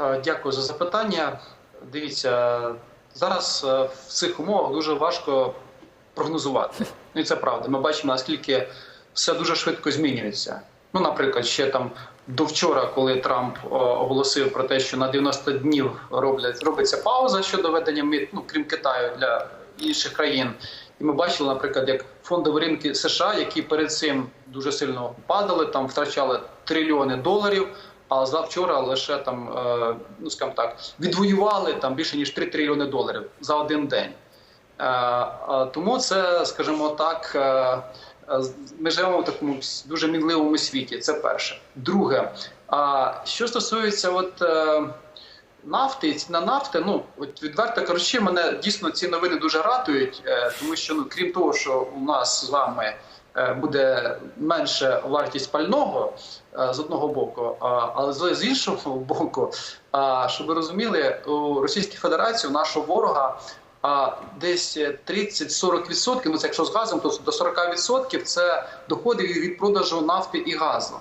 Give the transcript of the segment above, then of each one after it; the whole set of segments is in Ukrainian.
Е, Дякую за запитання. Дивіться, зараз е, в цих умовах дуже важко прогнозувати. Ну і це правда. Ми бачимо, наскільки все дуже швидко змінюється. Ну, наприклад, ще там до вчора, коли Трамп оголосив про те, що на 90 днів роблять робиться пауза щодо ведення мит, ну крім Китаю для інших країн. І ми бачили, наприклад, як фондові ринки США, які перед цим дуже сильно падали, там втрачали трильйони доларів. А завчора лише там, е, ну скажімо так, відвоювали там більше ніж 3 трильйони доларів за один день. Е, Тому це, скажімо так, е, ми живемо в такому дуже мінливому світі. Це перше. Друге, що стосується от нафти, і ціна нафти, ну от відверто кажучи, мене дійсно ці новини дуже радують, тому що ну крім того, що у нас з вами буде менше вартість пального е, з одного боку, але з іншого боку, щоб ви розуміли, у Російській Федерації у нашого ворога. Десь 30-40%, ну це якщо з газом, то до 40% це доходи від продажу нафти і газу.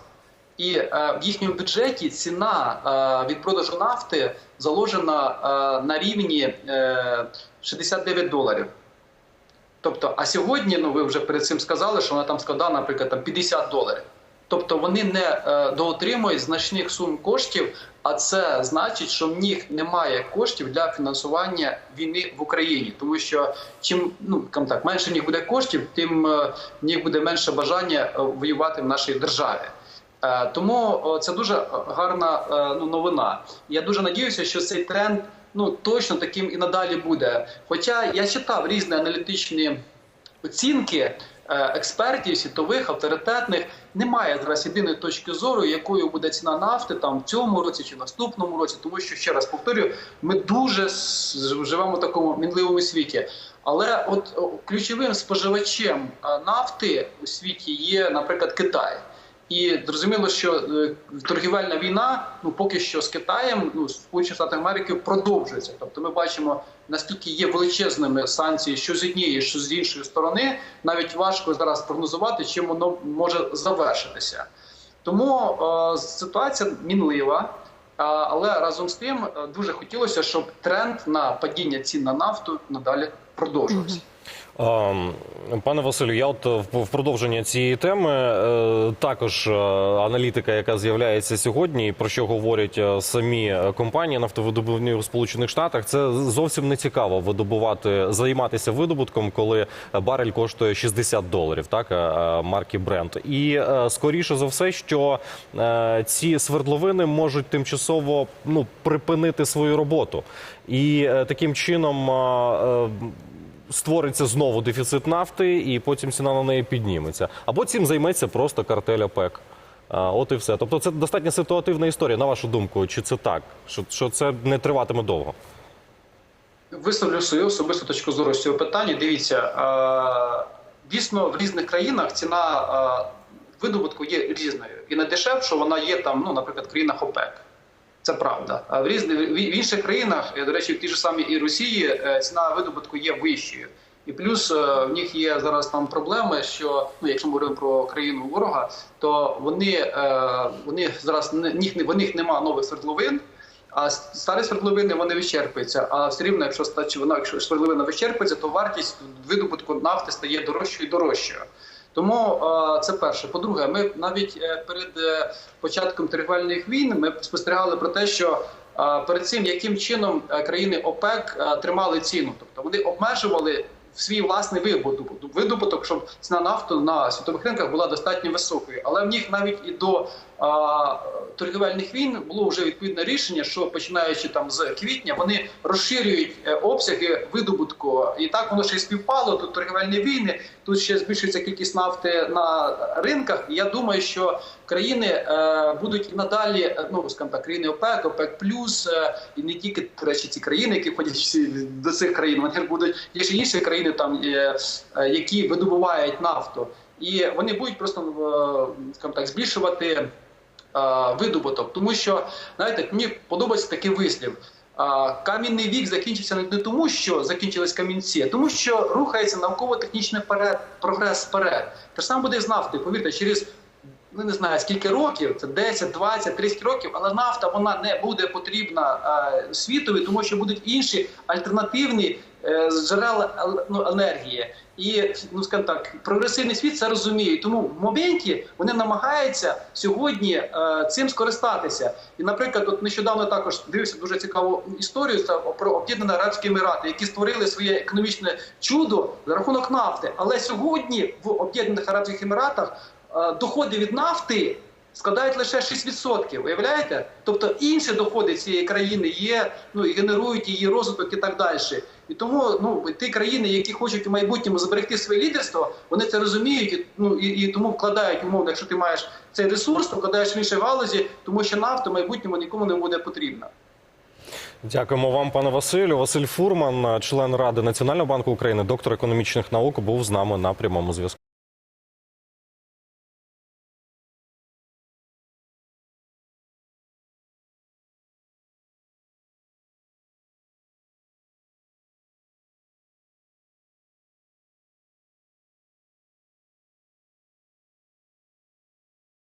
І е, в їхньому бюджеті ціна е, від продажу нафти заложена е, на рівні е, 69 доларів. Тобто, а сьогодні, ну ви вже перед цим сказали, що вона там складає, наприклад, там 50 доларів. Тобто вони не е, доотримують значних сум коштів, а це значить, що в них немає коштів для фінансування війни в Україні, тому що чим ну так менше в них буде коштів, тим е, в них буде менше бажання е, воювати в нашій державі. Тому це дуже гарна ну, новина. Я дуже надіюся, що цей тренд ну точно таким і надалі буде. Хоча я читав різні аналітичні оцінки е, експертів, світових, авторитетних. Немає зараз єдиної точки зору, якою буде ціна нафти там в цьому році чи наступному році, тому що ще раз повторюю, ми дуже живемо в такому мінливому світі. Але от ключовим споживачем е, нафти у світі є, наприклад, Китай. І зрозуміло, що е, торгівельна війна ну поки що з Китаєм, ну Сполучені Штати Америки продовжується. Тобто, ми бачимо наскільки є величезними санкції, що з однієї, що з іншої сторони, навіть важко зараз прогнозувати, чим воно може завершитися. Тому е, ситуація мінлива. Але разом з тим е, дуже хотілося, щоб тренд на падіння цін на нафту надалі продовжувався. Ем, Пане Василю, я от в в продовження цієї теми е, також е, аналітика, яка з'являється сьогодні, і про що говорять е, самі е, компанії нафтовидобувні у Сполучених Штатах, це зовсім не цікаво видобувати, займатися видобутком, коли барель коштує 60 доларів, так е, е, марки Brent. І е, скоріше за все, що е, ці свердловини можуть тимчасово ну припинити свою роботу, і е, таким чином. Створиться знову дефіцит нафти, і потім ціна на неї підніметься. Або цим займеться просто картель ОПЕК. От і все. Тобто, це достатньо ситуативна історія. На вашу думку, чи це так? Що, що це не триватиме довго? Висловлю свою особисту точку зору з цього питання. Дивіться, дійсно в різних країнах ціна видобутку є різною. І найдешевше вона є там, ну, наприклад, в країнах ОПЕК. Це правда. А в різних в інших країнах, е, до речі, в тій ж самій і Росії, е, ціна видобутку є вищою. І плюс е, в них є зараз там проблеми, що ну, якщо ми говоримо про країну ворога, то вони, вони зараз них, в них немає нових свердловин. А старі свердловини вони вичерпуються. А все рівно, якщо ста- чи вона, якщо свердловина вичерпується, то вартість видобутку нафти стає дорожчою і дорожчою. Тому е, це перше. По-друге, ми навіть е, перед е, початком торгівельних війн ми спостерігали про те, що перед цим яким чином країни ОПЕК тримали ціну, тобто вони обмежували свій власний видобуток, щоб ціна нафту на світових ринках була достатньо високою. Але в них навіть і до торгівельних війн було вже відповідне рішення, що починаючи там з квітня, вони розширюють е, обсяги видобутку, і так воно ще й співпало. Тут торгівельні війни, тут ще збільшується кількість нафти на ринках. І я думаю, що країни е, будуть і надалі, е, ну скажімо так, країни ОПЕК, ОПЕК плюс, і не тільки речі, ці країни, які входять до цих країн, вони будуть є ще інші країни, там які видобувають нафту, і вони будуть просто скажімо так збільшувати видобуток, тому що знаєте, мені подобається такий вислів. А, Камінний вік закінчився не тому, що закінчились камінці, а тому, що рухається науково-технічний прогрес вперед. Те ж саме буде з нафти. Повірте, через ну не знаю скільки років, це 10, 20, 30 років, але нафта вона не буде потрібна е, світові, тому що будуть інші альтернативні е, джерела ел- ну, енергії. І ну скажімо так, прогресивний світ це розуміє. Тому в моменті вони намагаються сьогодні е, цим скористатися. І, наприклад, от нещодавно також дивився дуже цікаву історію це про Об'єднані Арабські Емірати, які створили своє економічне чудо за рахунок нафти. Але сьогодні в Об'єднаних Арабських Еміратах доходи від нафти складають лише 6%. Уявляєте? Тобто інші доходи цієї країни є, ну і генерують її розвиток і так далі. І тому ну ті країни, які хочуть у майбутньому зберегти своє лідерство, вони це розуміють і, ну і, і тому вкладають умовно, якщо ти маєш цей ресурс, то вкладаєш в інші галузі, тому що нафта в майбутньому нікому не буде потрібна. Дякуємо вам, пане Василю. Василь Фурман, член Ради Національного банку України, доктор економічних наук, був з нами на прямому зв'язку.